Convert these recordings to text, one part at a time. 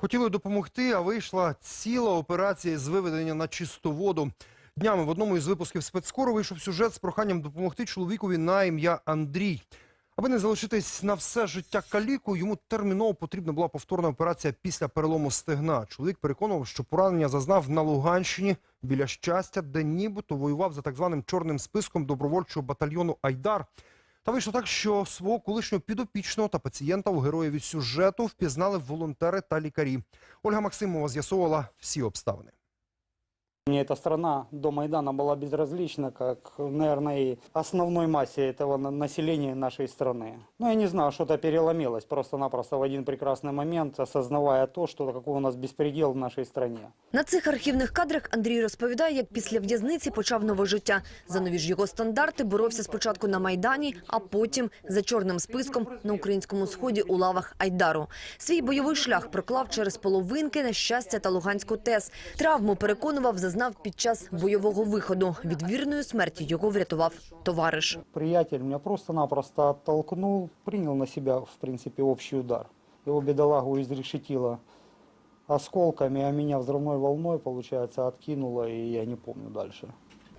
Хотіли допомогти, а вийшла ціла операція з виведення на чисту воду. Днями в одному із випусків спецкору вийшов сюжет з проханням допомогти чоловікові на ім'я Андрій. Аби не залишитись на все життя калікою, йому терміново потрібна була повторна операція після перелому стегна. Чоловік переконував, що поранення зазнав на Луганщині біля щастя, де нібито воював за так званим чорним списком добровольчого батальйону Айдар. Та вийшло так, що свого колишнього підопічного та пацієнта у героєві сюжету впізнали волонтери та лікарі. Ольга Максимова з'ясовувала всі обставини. Мне эта страна до Майдана была безразлична, как, наверное, и основной массе этого на- населения нашей страны. Ну, я не знаю, что-то переломилось просто-напросто в один прекрасный момент, осознавая то, что какой у нас беспредел в нашей стране. На цих архівних кадрах Андрій розповідає, як після в'язниці почав нове життя. За нові ж його стандарти боровся спочатку на Майдані, а потім за чорним списком на українському сході у лавах Айдару. Свій бойовий шлях проклав через половинки нещастя та Луганську ТЕС. Травму переконував, зазнав під час бойового виходу. Від вірної смерті його врятував товариш. Приятель мене просто-напросто відтолкнув, прийняв на себе в принципі общий удар. Його бідолагу изрешетило осколками, а мене взрывной волной, виходить, откинуло, і я не пам'ятаю дальше.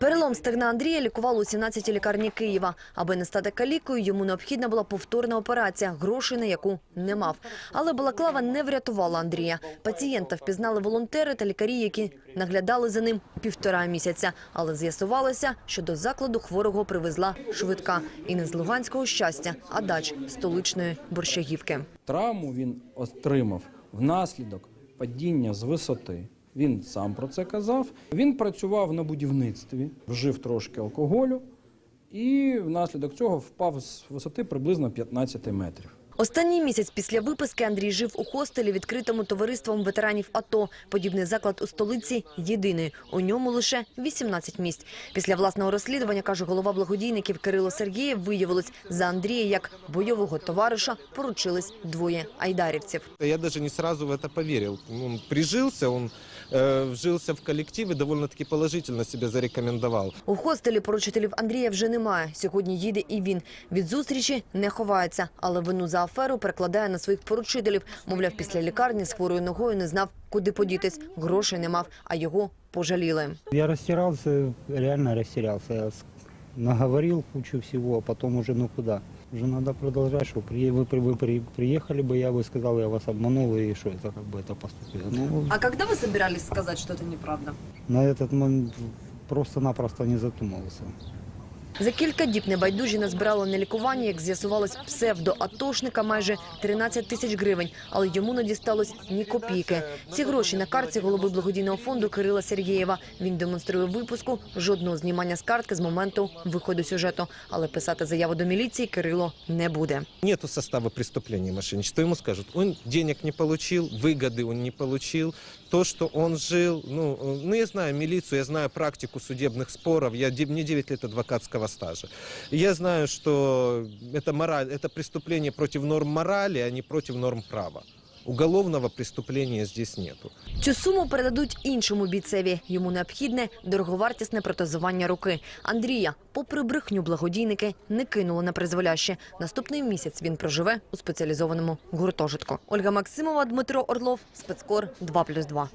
Перелом стегна Андрія лікували у 17-й лікарні Києва. Аби не стати калікою, йому необхідна була повторна операція, грошей на яку не мав. Але балаклава не врятувала Андрія. Пацієнта впізнали волонтери та лікарі, які наглядали за ним півтора місяця. Але з'ясувалося, що до закладу хворого привезла швидка. І не з Луганського щастя, а дач столичної Борщагівки. Травму він отримав внаслідок падіння з висоти. Він сам про це казав. Він працював на будівництві, вжив трошки алкоголю і внаслідок цього впав з висоти приблизно 15 метрів. Останній місяць після виписки Андрій жив у хостелі, відкритому товариством ветеранів АТО. Подібний заклад у столиці єдиний. У ньому лише 18 місць. Після власного розслідування, каже голова благодійників Кирило Сергієв, виявилось, за Андрія як бойового товариша поручились двоє айдарівців. Я даже не сразу в это поверил. Он прижился, он э, вжился в коллектив и довольно-таки положительно себя зарекомендовал. У хостелі поручителів Андрія вже немає. Сьогодні їде і він. Від зустрічі не ховається, але вину за аферу перекладає на своїх поручителів. Мовляв, після лікарні з хворою ногою не знав, куди подітись. Грошей не мав, а його пожаліли. Я растерялся, реально растерялся. Я с- наговорил кучу всего, а потом уже ну куда? Уже надо продолжать, что при, вы, при- вы при- приехали бы, я бы сказал, я вас обманул, и что это как бы это поступило. Ну, А когда вы собирались сказать, что это неправда? на этот момент просто-напросто не задумывался. За кілька діб небайдужі назбирали на лікування, як з'ясувалось, псевдоатошника майже 13 тисяч гривень, але йому не дісталось ні копійки. Ці гроші на картці голови благодійного фонду Кирила Сергієва. Він демонструє випуску жодного знімання з картки з моменту виходу сюжету. Але писати заяву до міліції Кирило не буде. Нету состава преступления мошенничества. Ему скажут, он денег не получил, выгоды он не получил. То, что он жил, ну, э, ну я знаю милицию, я знаю практику судебных споров, я, де- мне 9 лет адвокатского стажа. Я знаю, что это, мораль, это преступление против норм морали, а не против норм права. Уголовного преступления здесь нету. Цю суму передадуть іншому бійцеві. Йому необхідне дороговартісне протезування руки. Андрія, попри брехню, благодійники не кинули на призволяще. Наступний місяць він проживе у спеціалізованому гуртожитку. Ольга Максимова, Дмитро Орлов, спецкор 2+,2.